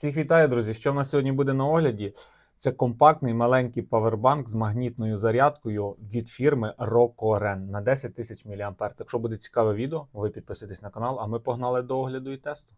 Всіх вітаю, друзі! Що в нас сьогодні буде на огляді? Це компактний маленький павербанк з магнітною зарядкою від фірми Rokoren на 10 тисяч мА. Так що буде цікаве відео, ви підписуйтесь на канал, а ми погнали до огляду і тесту.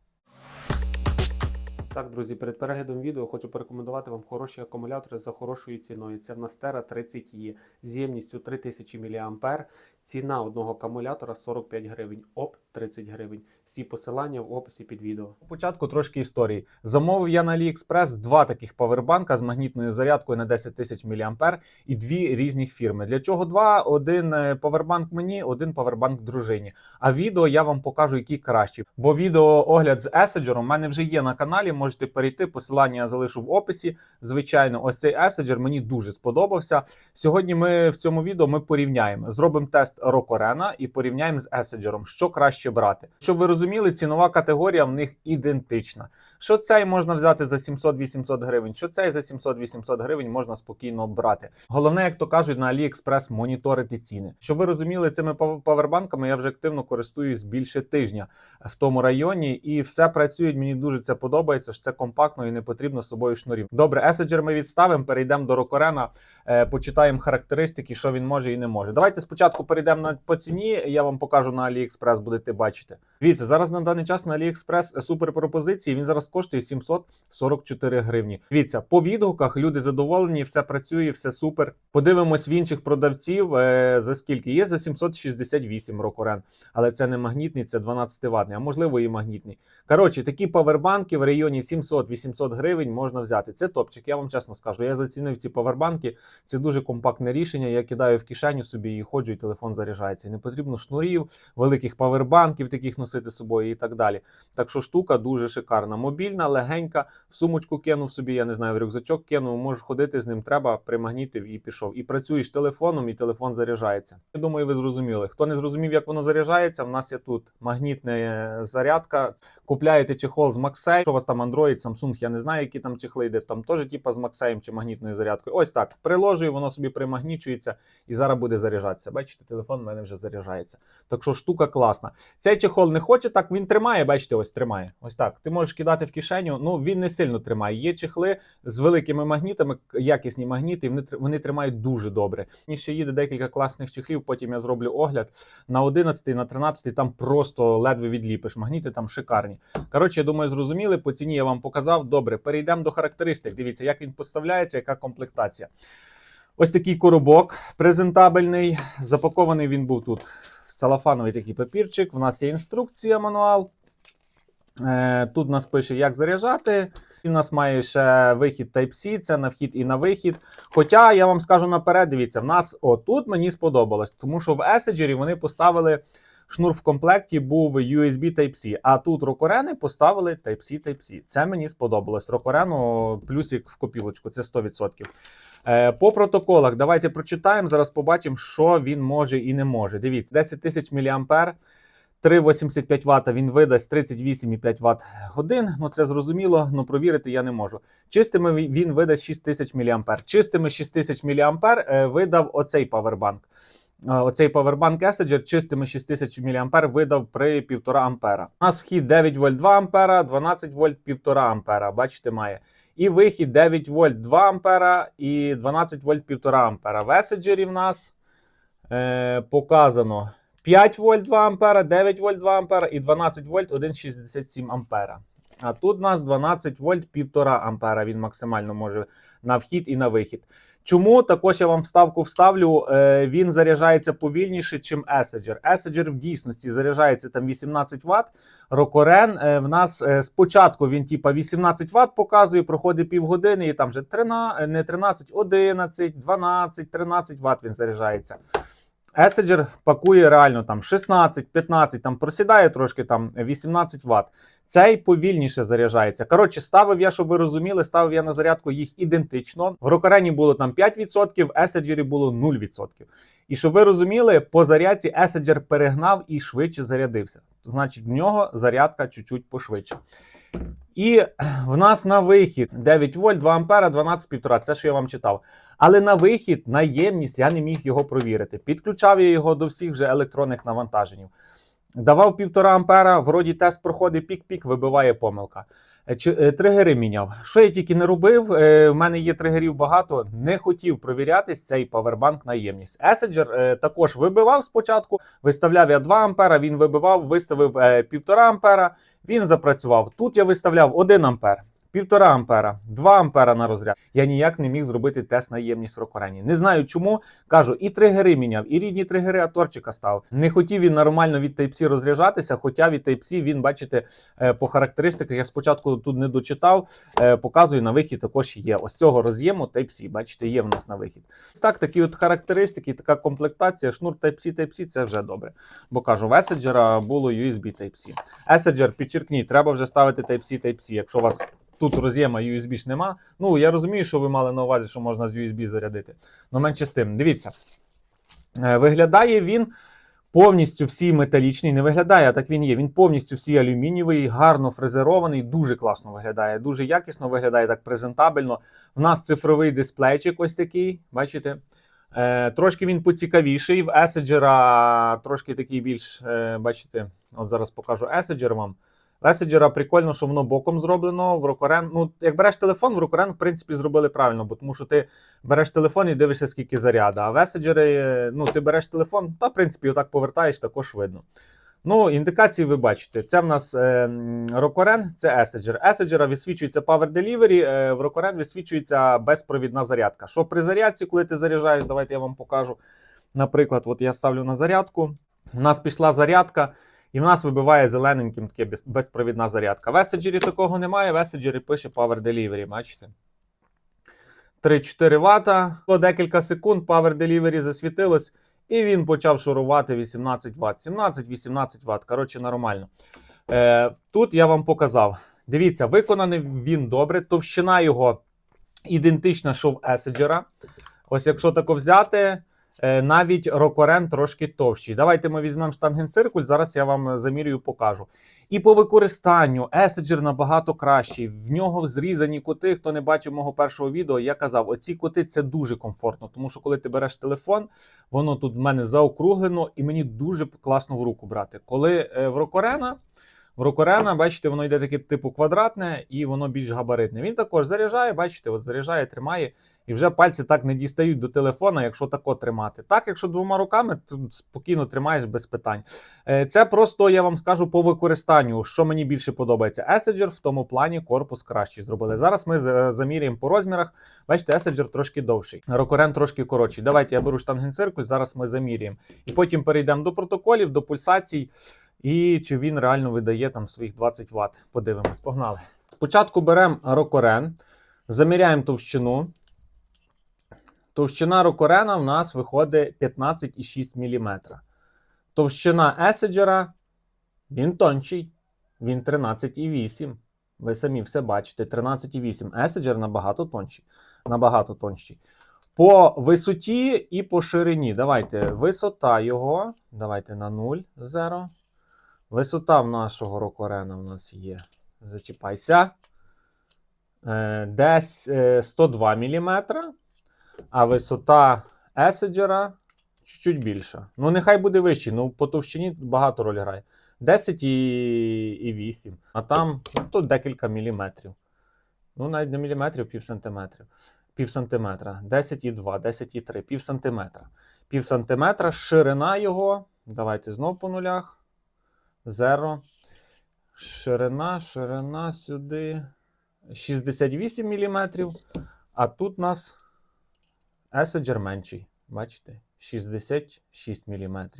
Так, друзі, перед переглядом відео хочу порекомендувати вам хороші акумулятори за хорошою ціною. Це в нас Terra 30 e з ємністю 3000 мА. Ціна одного акумулятора 45 гривень, ОП 30 гривень. Всі посилання в описі під відео. Спочатку трошки історії. Замовив я на AliExpress два таких павербанка з магнітною зарядкою на 10 тисяч мА і дві різні фірми. Для чого два? Один е, павербанк мені, один павербанк дружині. А відео я вам покажу, які кращі. Бо відео огляд з Еседжером у мене вже є на каналі. Можете перейти. Посилання я залишу в описі. Звичайно, ось цей Еседжер мені дуже сподобався. Сьогодні ми в цьому відео ми порівняємо. Зробимо тест Рокорена і порівняємо з Еседжером, що краще брати. Щоб ви розуміли, цінова категорія в них ідентична. Що цей можна взяти за 700-800 гривень, що цей за 700-800 гривень можна спокійно брати. Головне, як то кажуть, на AliExpress моніторити ціни. Щоб ви розуміли, цими пав- павербанками я вже активно користуюсь більше тижня в тому районі, і все працює. Мені дуже це подобається. що Це компактно і не потрібно з собою шнурів. Добре, Еседжер ми відставимо. Перейдемо до Рокорена, е, почитаємо характеристики, що він може і не може. Давайте спочатку перейдемо на по ціні. Я вам покажу на AliExpress, будете бачити. Дивіться, зараз на даний час на AliExpress супер пропозиції. Він зараз коштує 744 гривні. Дивіться, по відгуках люди задоволені, все працює, все супер. Подивимось в інших продавців. е, за скільки є за 768 Рокорен, але це не магнітний, це 12 ватний, а можливо і магнітний. Коротше, такі павербанки в районі 700-800 гривень можна взяти. Це топчик. Я вам чесно скажу. Я зацінив ці павербанки. Це дуже компактне рішення. Я кидаю в кишеню собі і ходжу, і телефон заряджається. І не потрібно шнурів, великих павербанків, таких носити з собою і так далі. Так що штука дуже шикарна. Мобільна, легенька, в сумочку кинув собі, я не знаю, в рюкзачок кинув, можеш ходити з ним, треба, примагнітив і пішов. І працюєш телефоном, і телефон заряджається. Я думаю, ви зрозуміли. Хто не зрозумів, як воно заряджається, в нас є тут магнітна е, зарядка. Купляєте чехол з Maxey, що у вас там Android, Samsung, я не знаю, які там чехли йде. Там теж типа з Maxey чи магнітною зарядкою. Ось так. Приложую, воно собі примагнічується і зараз буде заряджатися. Бачите, телефон в мене вже заряджається. Так що штука класна. Цей чехол не хоче так, він тримає, бачите, ось тримає. Ось так. Ти можеш кидати в кишеню. Ну він не сильно тримає. Є чехли з великими магнітами, якісні магніти, вони, вони тримають дуже добре. І ще їде декілька класних чехлів. Потім я зроблю огляд на 11, на 13, там просто ледве відліпиш. Магніти там шикарні. Коротше, я думаю, зрозуміли. По ціні я вам показав. Добре, перейдемо до характеристик. Дивіться, як він поставляється, яка комплектація. Ось такий коробок презентабельний. Запакований він був тут в целофановий такий папірчик. У нас є інструкція, мануал. Е, Тут нас пише, як заряджати. І в нас має ще вихід Type-C, це на вхід і на вихід. Хоча я вам скажу наперед, дивіться, в нас отут мені сподобалось, тому що в Еседжері вони поставили шнур в комплекті, був USB Type-C, а тут рокорени поставили Type-C Type-C. Це мені сподобалось. Рокорену плюсик в копілочку, це 100%. Е, По протоколах давайте прочитаємо. Зараз побачимо, що він може і не може. Дивіться, 10 тисяч мА. 3,85 Вт він видасть 38,5 Вт годин. Ну це зрозуміло, але провірити я не можу. Чистими він видасть 6000 мА. Чистими 6000 мА е, видав оцей павербанк. Оцей павербанк Еседжер чистими 6000 мА видав при 1,5 ампера. У нас вхід 9 вольт 2 ампера, 12 вольт 1,5 ампера. Бачите, має. І вихід 9 вольт 2 ампера і 12 вольт 1,5 ампера. В Еседжері в нас е, показано 5 вольт 2 ампера, 9 вольт 2 ампера і 12 вольт 1,67 ампера. А тут у нас 12 вольт 1,5 ампера. Він максимально може на вхід і на вихід. Чому також я вам вставку вставлю? Е, він заряджається повільніше, ніж Еседжер. Еседжер в дійсності заряджається там 18 Вт. Рокорен е, в нас е, спочатку він типа 18 Вт показує, проходить півгодини, і там вже 13, не 13, 11, 12, 13 Вт він заряджається. Еседжер пакує реально там 16, 15, там просідає трошки там 18 Вт. Цей повільніше заряджається. Коротше, ставив я, щоб ви розуміли, ставив я на зарядку їх ідентично. В Рокорені було там 5%, в Еседжері було 0%. І щоб ви розуміли, по зарядці Еседжер перегнав і швидше зарядився. Значить, в нього зарядка чуть-чуть пошвидше. І в нас на вихід 9 вольт, 2 ампера, 12,5. Це що я вам читав. Але на вихід, на ємність я не міг його провірити. Підключав я його до всіх вже електронних навантажень. Давав 1,5 ампера, вроді тест проходить пік-пік, вибиває помилка. Е, е, Тригери міняв. Що я тільки не робив, е, в мене є тригерів багато. Не хотів провірятись цей павербанк на ємність. Еседжер е, також вибивав спочатку. Виставляв я 2 ампера, він вибивав, виставив е, 1,5 ампера. Він запрацював. Тут я виставляв 1 ампер. 1,5 ампера, 2 ампера на розряд. Я ніяк не міг зробити тест на ємність рокорені. Не знаю чому. Кажу, і тригери міняв, і рідні тригери аторчика став. Не хотів він нормально від Type-C розряджатися, хоча від Type-C він, бачите, е, по характеристиках, я спочатку тут не дочитав, е, показую на вихід також є. Ось цього роз'єму Type-C, бачите, є в нас на вихід. Так, такі от характеристики, така комплектація, шнур Type-C, Type-C це вже добре. Бо кажу, в Essengер було USB Type-C. Essengер, підчеркніть, треба вже ставити Type-C, Type-C, якщо у вас тут роз'єма USB ж нема. Ну, я розумію, що ви мали на увазі, що можна з USB зарядити. Ну, менше з тим. Дивіться. Е, Виглядає він повністю всі металічний. Не виглядає, а так він є. Він повністю всі алюмінієвий, гарно фрезерований, дуже класно виглядає, дуже якісно виглядає, так презентабельно. У нас цифровий дисплейчик ось такий, бачите? Е, трошки він поцікавіший. В Еседжера трошки такий більш, е, бачите, от зараз покажу Еседжер вам. В прикольно, що воно боком зроблено. В Рокорен, ну, як береш телефон, в Рокорен, в принципі, зробили правильно, бо тому що ти береш телефон і дивишся, скільки заряда. А е, ну, ти береш телефон, та, в принципі, отак повертаєш, також видно. Ну, індикації ви бачите. Це в нас е, Рокорен, це Еседжер. Еседжера висвічується Power Delivery, е, в Рокорен висвічується безпровідна зарядка. Що при зарядці, коли ти заряджаєш, давайте я вам покажу. Наприклад, от я ставлю на зарядку, у нас пішла зарядка, і в нас вибиває зелененьким таке безпровідна зарядка. В Еседжері такого немає, в Еседжері пише Power Delivery, бачите? 3-4 Вт, по декілька секунд Power Delivery засвітилось, і він почав шурувати 18 Вт. 17-18 Вт. Коротше, нормально. Е, тут я вам показав. Дивіться, виконаний він добре. Товщина його ідентична, що в Еседжера. Ось якщо тако взяти, навіть Рокорен трошки товщий. Давайте ми візьмемо штангенциркуль, зараз я вам замірюю, покажу. І по використанню Еседжер набагато кращий. В нього зрізані кути. Хто не бачив мого першого відео, я казав, оці кути це дуже комфортно, тому що коли ти береш телефон, воно тут в мене заокруглено, і мені дуже класно в руку брати. Коли е, в Рокорена. В Рокорена, бачите, воно йде таке типу квадратне і воно більш габаритне. Він також заряджає, бачите, от заряджає, тримає, і вже пальці так не дістають до телефона, якщо тако тримати. Так, якщо двома руками, то спокійно тримаєш без питань. Е, Це просто я вам скажу по використанню, що мені більше подобається. Еседжер в тому плані корпус кращий зробили. Зараз ми за- заміряємо по розмірах. Бачите, Еседжер трошки довший. Рокорен трошки коротший. Давайте я беру штангенциркуль, зараз ми заміряємо. І потім перейдемо до протоколів, до пульсацій. І чи він реально видає там своїх 20 Вт. Подивимось, погнали. Спочатку беремо рокорен, заміряємо товщину. Товщина рокорена в нас виходить 15,6 мм. Товщина Еседжера він тонший, він 13,8. Ви самі все бачите. 13,8. Еседжер набагато тонший. Набагато тонший. По висоті і по ширині. Давайте висота його. Давайте на 0, 0. Висота в нашого рокорена в нас є. Зачіпайся. Е, десь е, 102 мм. А висота Еседжера чуть-чуть більша. Ну, нехай буде вищий, ну по товщині багато роль грає. 10 і, і 8. А там ну, тут декілька міліметрів. Ну, навіть не міліметрів, пів сантиметрів. Пів сантиметра. 10 і 2, 10 і 3, пів сантиметра. Пів сантиметра, ширина його. Давайте знов по нулях. Зеро. Ширина, ширина сюди. 68 міліметрів. А тут нас Еседжер менший. Бачите? 66 мм.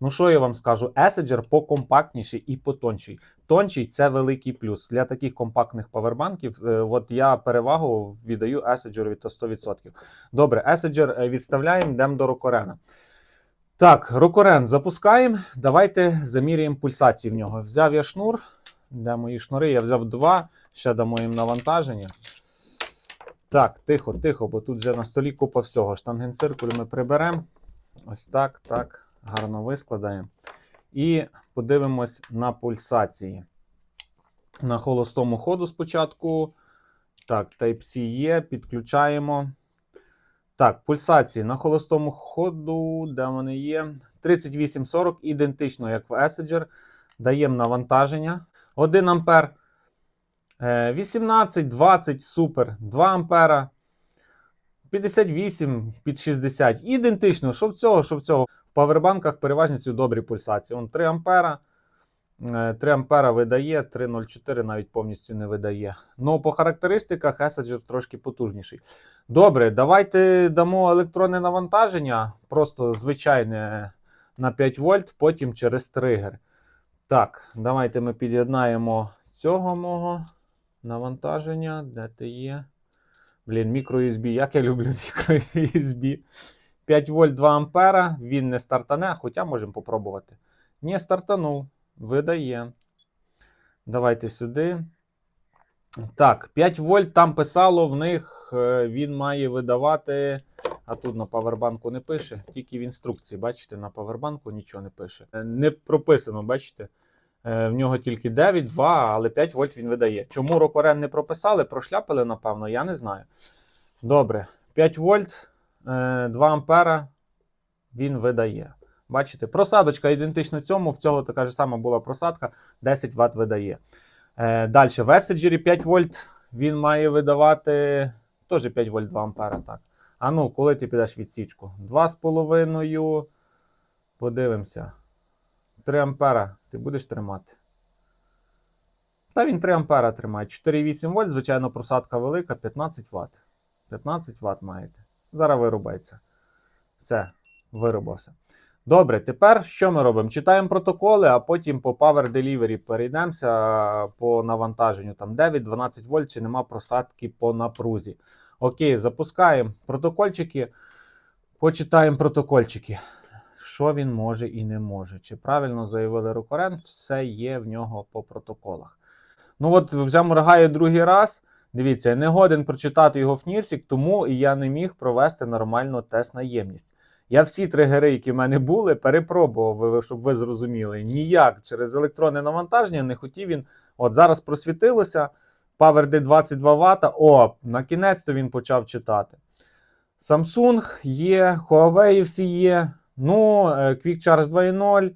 Ну, що я вам скажу? Еседжер покомпактніший і потонший. Тонший це великий плюс. Для таких компактних павербанків, е, от я перевагу віддаю Еседжерові то 100%. Добре, Еседжер е, відставляємо, йдемо до Рокорена. Так, Рокорен запускаємо. Давайте заміряємо пульсації в нього. Взяв я шнур. Де мої шнури? Я взяв два, ще дамо їм навантаження. Так, тихо, тихо, бо тут вже на столі купа всього. Штангенциркуль ми приберемо. Ось так, так, гарно вискладаємо. І подивимось на пульсації. На холостому ходу спочатку. Так, Type-C є, підключаємо. Так, пульсації на холостому ходу, де вони є? 3840, ідентично, як в Essenger. Даємо навантаження. 1 ампер. Е, 18, 20, супер, 2 ампера. 58 під 60. Ідентично, що в цього, що в цього. В павербанках переважністю добрі пульсації. Он 3 ампера. Е, 3 ампера видає, 3,04 навіть повністю не видає. Ну, по характеристиках Есаджер трошки потужніший. Добре, давайте дамо електронне навантаження, просто звичайне на 5 вольт, потім через тригер. Так, давайте ми під'єднаємо цього мого навантаження. Де ти є? Блін, мікро-USB, як я люблю мікро-USB. 5 вольт 2 ампера, він не стартане, хоча можемо попробувати. Не стартанув, видає. Давайте сюди. Так, 5 вольт там писало в них, е, він має видавати. А тут на павербанку не пише, тільки в інструкції, бачите, на павербанку нічого не пише. Е, Не прописано, бачите? Е, В нього тільки 9, 2, але 5 вольт він видає. Чому Рокорен не прописали, прошляпили, напевно, я не знаю. Добре, 5 вольт, е, 2 ампера він видає. Бачите, просадочка ідентична цьому, в цього така ж сама була просадка, 10 Вт видає. Е, Далі, в Еседжері 5 вольт він має видавати теж 5 вольт 2 ампера. Так. А ну, коли ти підеш відсічку? 2,5. Подивимося. 3 ампера ти будеш тримати. Та він 3 ампера тримає. 4,8 вольт, звичайно, просадка велика, 15 Вт. 15 Вт маєте. Зараз вирубається. Все, вирубався. Добре, тепер що ми робимо? Читаємо протоколи, а потім по Power Delivery перейдемося по навантаженню. Там 9-12 вольт, чи нема просадки по напрузі. Окей, запускаємо протокольчики. Почитаємо протокольчики. Що він може і не може. Чи правильно заявили рукорен, все є в нього по протоколах. Ну от вже моргає другий раз. Дивіться, я не годен прочитати його в Нірсік, тому і я не міг провести нормально тест на ємність. Я всі тригери, які в мене були, перепробував, щоб ви зрозуміли. Ніяк через електронне навантаження не хотів він. От зараз просвітилося. PowerD 22 Вт. О, на кінець то він почав читати. Samsung є, Huawei всі є. Ну, е, Quick Charge 2.0.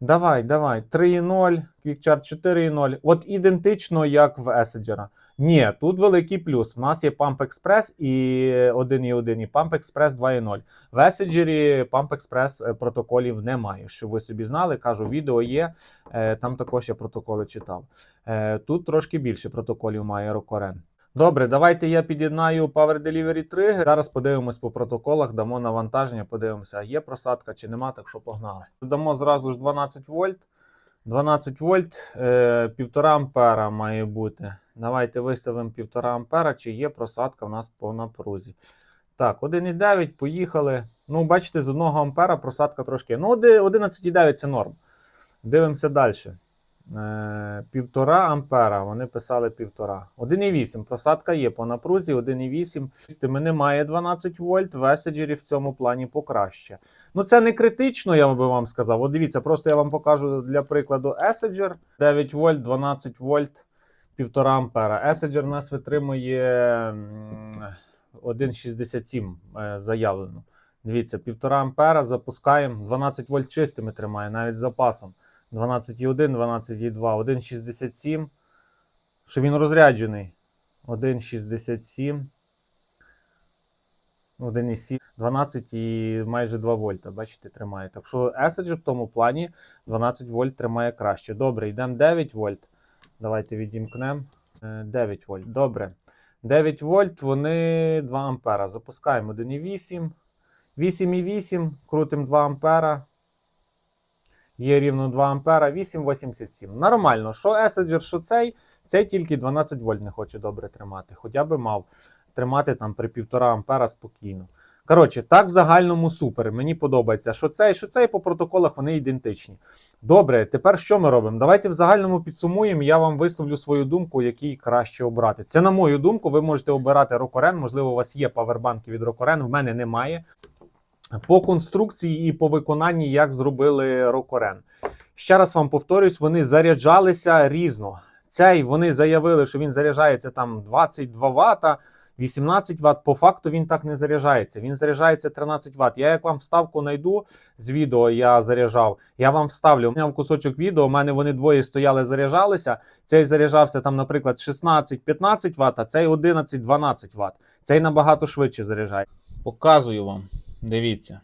Давай, давай. 3.0, Quick Charge 4.0. От ідентично, як в Essenger. Ні, тут великий плюс. У нас є Pump Express і 1.1 і Pump Express 2.0. В Essenger Pump Express е, протоколів немає. Щоб ви собі знали, кажу, відео є. е, Там також я протоколи читав. Тут трошки більше протоколів має Рокорен. Добре, давайте я під'єднаю Power Delivery Trigger. Зараз подивимось по протоколах, дамо навантаження, подивимося, є просадка чи нема, так що погнали. Дамо зразу ж 12 вольт. 12 вольт, е, 1,5 ампера має бути. Давайте виставимо 1,5 ампера, чи є просадка в нас по напрузі. Так, 1,9, поїхали. Ну, бачите, з 1 ампера просадка трошки. Ну, 11,9 це норм. Дивимося далі. Е, Півтора ампера, вони писали півтора. 1,8. Просадка є по напрузі, 1,8. Системи немає 12 вольт, в Еседжері в цьому плані покраще. Ну, це не критично, я би вам сказав. От дивіться, просто я вам покажу для прикладу Essenger. 9 вольт, 12 вольт, 1,5 ампера. Essenger у нас витримує 1,67 е, заявлено. Дивіться, 1,5 ампера запускаємо, 12 вольт чистими тримає, навіть з запасом. 12,1, 12,2, 1,67. Що він розряджений. 1,67. 1,7, 12 і майже 2 вольта. Бачите, тримає. Так що Essenger в тому плані 12 вольт тримає краще. Добре, йдемо 9 вольт. Давайте відімкнемо. Е, 9 вольт. Добре. 9 вольт, вони 2 ампера. Запускаємо 1,8. 8,8, крутимо 2 ампера. Є рівно 2 ампера, 8,87. Нормально. Що Essenger, що цей, цей тільки 12 вольт не хоче добре тримати. Хоча би мав тримати там при 1,5 ампера спокійно. Коротше, так в загальному супер. Мені подобається, що цей, що цей по протоколах вони ідентичні. Добре, тепер що ми робимо? Давайте в загальному підсумуємо. Я вам висловлю свою думку, який краще обрати. Це на мою думку, ви можете обирати Рокорен. Можливо, у вас є павербанки від Рокорен, в мене немає. По конструкції і по виконанні, як зробили Рокорен. Ще раз вам повторюсь, вони заряджалися різно. Цей вони заявили, що він заряджається там 22 Вт. 18 Вт. По факту він так не заряджається. Він заряджається 13 Вт. Я як вам вставку знайду з відео, я заряджав. Я вам вставлю. Зняв кусочок відео. У мене вони двоє стояли, заряджалися. Цей заряджався там, наприклад, 16-15 Вт, а цей 11-12 Вт. Цей набагато швидше заряджає. Показую вам. Дивіться.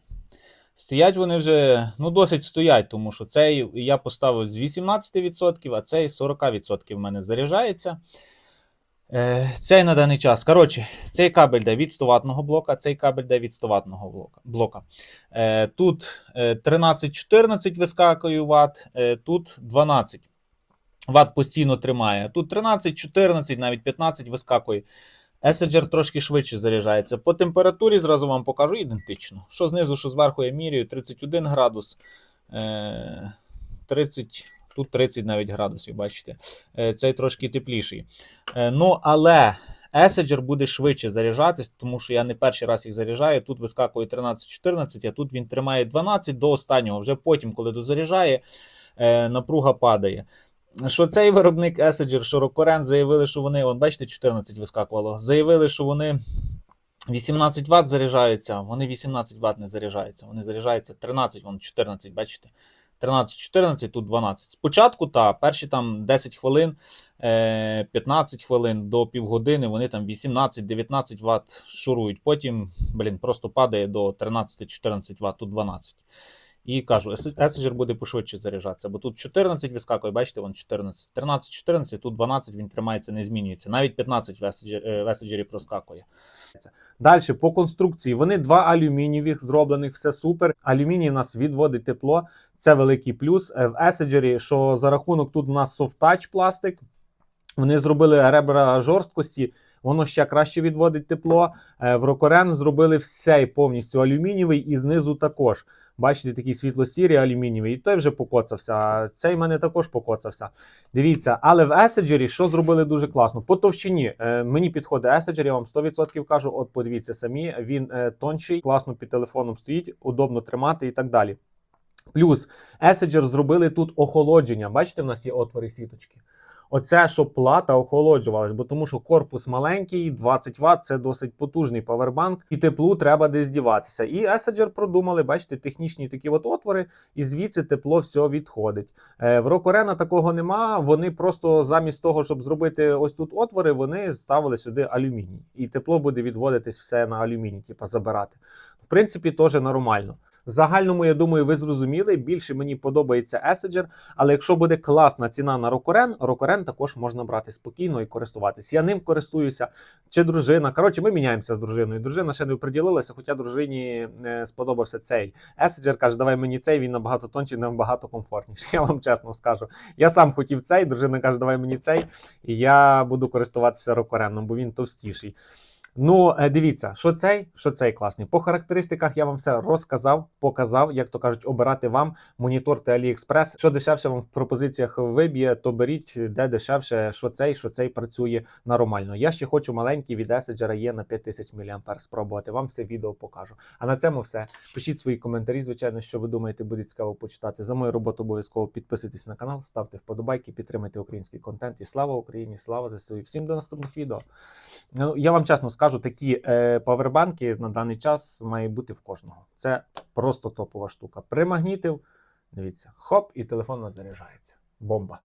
Стоять вони вже, ну, досить стоять, тому що цей я поставив з 18%, а цей 40% в мене заряджається. Е, Цей на даний час. Коротше, цей кабель йде від 100 ватного блока, цей кабель йде від 100 ватного блока. Е, Тут е, 13-14 вискакує Вт, е, тут 12 Вт постійно тримає. Тут 13, 14, навіть 15 вискакує. Еседжер трошки швидше заряджається. По температурі зразу вам покажу ідентично. Що знизу, що зверху я міряю 31 градус. Е, 30, тут 30 навіть градусів, бачите. Е, цей трошки тепліший. Е, ну, але Еседжер буде швидше заряджатись, тому що я не перший раз їх заряджаю. Тут вискакує 13-14, а тут він тримає 12 до останнього. Вже потім, коли дозаряджає, е, напруга падає. Що цей виробник Еседжер, що Рокорен заявили, що вони, от бачите, 14 вискакувало. Заявили, що вони 18 Вт заряджаються, вони 18 Вт не заряджаються. Вони заряджаються 13, вон 14, бачите? 13-14, тут 12. Спочатку, та, перші там 10 хвилин, е, 15 хвилин до півгодини, вони там 18-19 Вт шурують. Потім, блін, просто падає до 13-14 Вт, тут 12. І кажу, Еседжер буде пошвидше заряджатися, бо тут 14 вискакує, бачите, вон 14, 13, 14, тут 12 він тримається, не змінюється. Навіть 15 в е, Еседжері проскакує. Далі по конструкції. Вони два алюмінієвих зроблених, все супер. Алюміній у нас відводить тепло. Це великий плюс. Е, В Еседжері, що за рахунок тут у нас софтач пластик. Вони зробили ребра жорсткості, воно ще краще відводить тепло. Е, В Рокорен зробили все повністю алюмінієвий і знизу також. Бачите, такий світло-сірий алюмінієвий, і той вже покоцався. Цей в мене також покоцався. Дивіться, але в Еседжері що зробили дуже класно? По товщині е, мені підходить Еседжер, я вам 100% кажу. От подивіться самі, він е, тонший, класно під телефоном стоїть, удобно тримати і так далі. Плюс Еседжер зробили тут охолодження. Бачите, в нас є отвори сіточки. Оце, щоб плата охолоджувалась, бо тому що корпус маленький, 20 Вт це досить потужний павербанк, і теплу треба десь діватися. І Еседжер продумали, бачите, технічні такі от отвори, і звідси тепло все відходить. Е, в Рокорена такого нема. Вони просто замість того, щоб зробити ось тут отвори, вони ставили сюди алюміній. І тепло буде відводитись все на алюміній, типа забирати. В принципі, теж нормально. Загальному, я думаю, ви зрозуміли. Більше мені подобається Еседжер, але якщо буде класна ціна на Рокорен, Рокорен також можна брати спокійно і користуватись. Я ним користуюся. Чи дружина? Коротше, ми міняємося з дружиною. Дружина ще не приділилася, хоча дружині е, сподобався цей. Еседжер каже, давай мені цей, він набагато тонший, набагато комфортніший. Я вам чесно скажу. Я сам хотів цей, дружина каже, давай мені цей, і я буду користуватися Рокореном, бо він товстіший. Ну, е, дивіться, що цей, що цей класний. По характеристиках я вам все розказав, показав, як то кажуть, обирати вам монітор та AliExpress. Що дешевше вам в пропозиціях виб'є, то беріть де дешевше, що цей, що цей працює нормально. Я ще хочу маленький від Еседжера є на 5000 мА спробувати. Вам все відео покажу. А на цьому все. Пишіть свої коментарі, звичайно, що ви думаєте, буде цікаво почитати. За мою роботу обов'язково підписуйтесь на канал, ставте вподобайки, підтримайте український контент. І слава Україні! Слава ЗСУ! І Всім до наступних відео. Ну, я вам чесно скажу, такі е, павербанки на даний час має бути в кожного. Це просто топова штука. Примагнітив, дивіться, хоп, і телефон нас заряджається. Бомба.